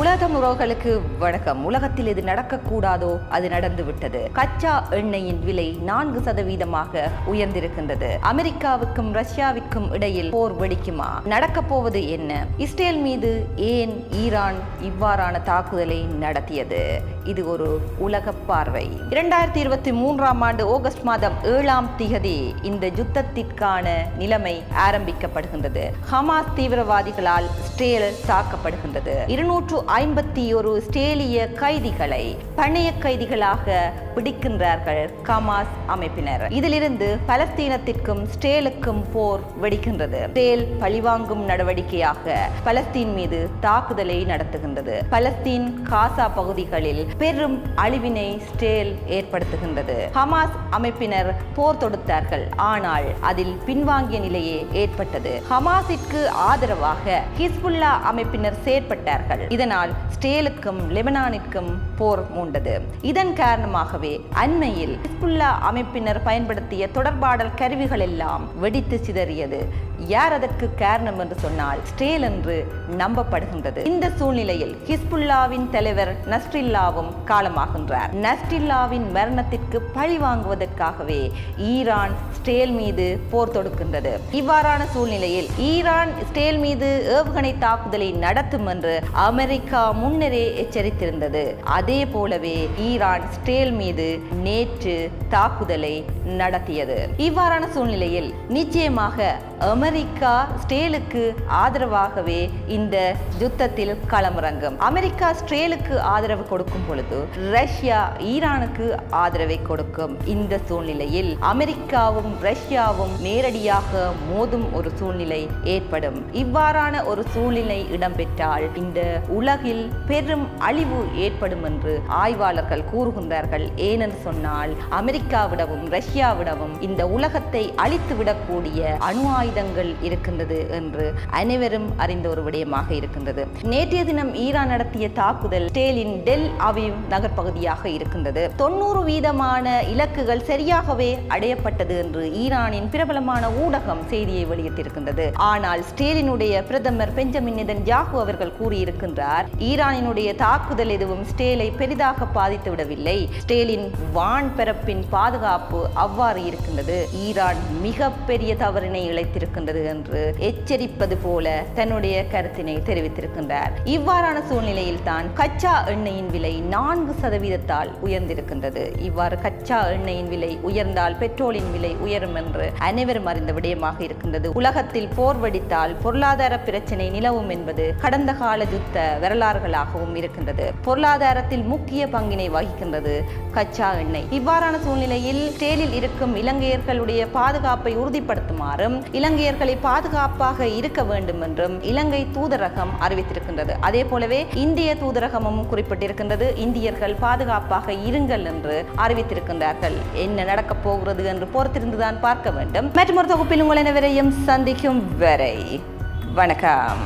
உலகம் உறவுகளுக்கு வணக்கம். உலகத்தில் எது நடக்கக்கூடாதோ அது நடந்து விட்டது கச்சா எண்ணெயின் விலை நான்கு சதவீதமாக உயர்ந்திருக்கின்றது. அமெரிக்காவுக்கும் ரஷ்யாவிற்கும் இடையில் போர் வெடிக்குமா? நடக்க போவது என்ன? இஸ்ரேல் மீது ஏன் ஈரான் இவ்வாறான தாக்குதலை நடத்தியது? இது ஒரு உலக பார்வை. இரண்டாயிரத்தி இருபத்தி மூன்றாம் ஆண்டு ஆகஸ்ட் மாதம் ஏழாம் திகதி இந்த யுத்தத்திற்கான நிலைமை ஆரம்பிக்கப்படுகின்றது. ஹமாஸ் தீவிரவாதிகளால் இஸ்ரேல் தாக்கப்படுகின்றது. இருநூற்று ஐம்பத்தி ஒரு ஸ்டேலிய கைதிகளை பணைய கைதிகளாக பிடிக்கின்றார்கள் ஹமாஸ் அமைப்பினர். இதிலிருந்து பலஸ்தீனத்திற்கும் ஸ்டேலுக்கும் போர் வெடிக்கின்றது. ஸ்டேல் பழிவாங்கும் நடவடிக்கையாக பலஸ்தீன் மீது தாக்குதலை நடத்துகின்றது. பலஸ்தீன் காசா பகுதிகளில் பெரும் அழிவினை ஸ்டேல் ஏற்படுத்துகின்றது. ஹமாஸ் அமைப்பினர் போர் தொடுத்தார்கள். ஆனால் அதில் பின்வாங்கிய நிலையே ஏற்பட்டது. ஹமாஸிற்கு ஆதரவாக ஹிஸ்புல்லா அமைப்பினர் செயற்பட்டார்கள். இதனால் ஸ்டேலுக்கும் லெபனானிற்கும் போர் மூண்டது. இதன் காரணமாகவே அண்மையில் ஹிஸ்புல்லா அமைப்பினர் பயன்படுத்திய தொடர்பாடல் கருவிகள் எல்லாம் வெடித்து சிதறியது. யார் அதற்கு காரணம் என்று சொன்னால் ஸ்டேல் என்று நம்பப்படுகின்றது. இந்த சூழ்நிலையில் ஹிஸ்புல்லாவின் தலைவர் நஸ்ரில்லாவும் காலமாகின்றார். நஸ்ரில்லாவின் மரணத்திற்கு பழி வாங்குவதற்காகவே ஈரான் ஸ்டேல் மீது போர் தொடுக்கின்றது. இவ்வாறான சூழ்நிலையில் ஈரான் ஸ்டேல் மீது ஏவுகணை தாக்குதலை நடத்தும் என்று அமெரிக்க அமெரிக்கா முன்னரே எச்சரித்திருந்தது. அதே போலவே ஈரான் ஸ்டேல் மீது நேற்று தாக்குதலை நடத்தியது. இவ்வாறான சூழ்நிலையில் நிச்சயமாக அமெரிக்கா ஸ்டேலுக்கு ஆதரவாகவே இந்த யுத்தத்தில் களமிறங்கும். அமெரிக்கா ஸ்ட்ரேலுக்கு ஆதரவு கொடுக்கும் பொழுது ரஷ்யா ஈரானுக்கு ஆதரவை கொடுக்கும். இந்த சூழ்நிலையில் அமெரிக்காவும் ரஷ்யாவும் நேரடியாக மோதும் ஒரு சூழ்நிலை ஏற்படும். இவ்வாறான ஒரு சூழ்நிலை இடம்பெற்றால் இந்த உலக உலகில் பெரும் அழிவு ஏற்படும் என்று ஆய்வாளர்கள் கூறுகின்றார்கள். ஏனென்று சொன்னால் அமெரிக்காவிடவும் ரஷ்யாவிடவும் இந்த உலகத்தை அழித்துவிடக்கூடிய அணு ஆயுதங்கள் இருக்கின்றது என்று அனைவரும் அறிந்த ஒரு விடயமாக இருக்கின்றது. நேற்றைய தினம் ஈரான் நடத்திய தாக்குதல் ஸ்டேலின் டெல் அவிவ் நகர்பகுதியாக இருக்கின்றது. தொண்ணூறு வீதமான இலக்குகள் சரியாகவே அடையப்பட்டது என்று ஈரானின் பிரபலமான ஊடகம் செய்தியை வெளியிட்டிருக்கின்றது. ஆனால் ஸ்டேலினுடைய பிரதமர் பெஞ்சமின் நிதன் யாகு அவர்கள் கூறியிருக்கின்றார் ஈரானினுடைய தாக்குதல் எதுவும் ஸ்டேலை பெரிதாக பாதித்து விடவில்லை. ஸ்டேலின் வான் பரப்பின் பாதுகாப்பு அவ்வாறு இருக்கின்றது. ஈரான் மிகப்பெரிய தவறினை இழைத்திருக்கின்றது என்று எச்சரிப்பது போல தன்னுடைய கருத்தினை தெரிவித்திருக்கின்றார். இவ்வாறான சூழ்நிலையில் தான் கச்சா எண்ணெயின் விலை நான்கு சதவீதத்தால் உயர்ந்திருக்கின்றது. இவ்வாறு கச்சா எண்ணெயின் விலை உயர்ந்தால் பெட்ரோலின் விலை உயரும் என்று அனைவரும் அறிந்த விடயமாக இருக்கின்றது. உலகத்தில் போர் வெடித்தால் பொருளாதார பிரச்சனை நிலவும் என்பது கடந்த கால யுத்த வரலாறுகளாகவும் இருக்கின்றது. பொருளாதாரத்தில் முக்கிய பங்கினை வகிக்கின்றது கச்சா எண்ணெய். இவ்வாறான சூழ்நிலையில் ஸ்டேலில் இருக்கும் இலங்கையர்களுடைய பாதுகாப்பை உறுதிப்படுத்துமாறும் இலங்கையர்களை பாதுகாப்பாக இருக்க வேண்டும் என்றும் இலங்கை தூதரகம் அறிவித்திருக்கின்றது. அதே போலவே இந்திய தூதரகமும் குறிப்பிட்டிருக்கின்றது. இந்தியர்கள் பாதுகாப்பாக இருங்கள் என்று அறிவித்திருக்கின்றார்கள். என்ன நடக்கப் போகிறது என்று பொறுத்திருந்துதான் பார்க்க வேண்டும். மற்றும் ஒரு தொகுப்பில் உங்கள் அனைவரையும் சந்திக்கும் வரை வணக்கம்.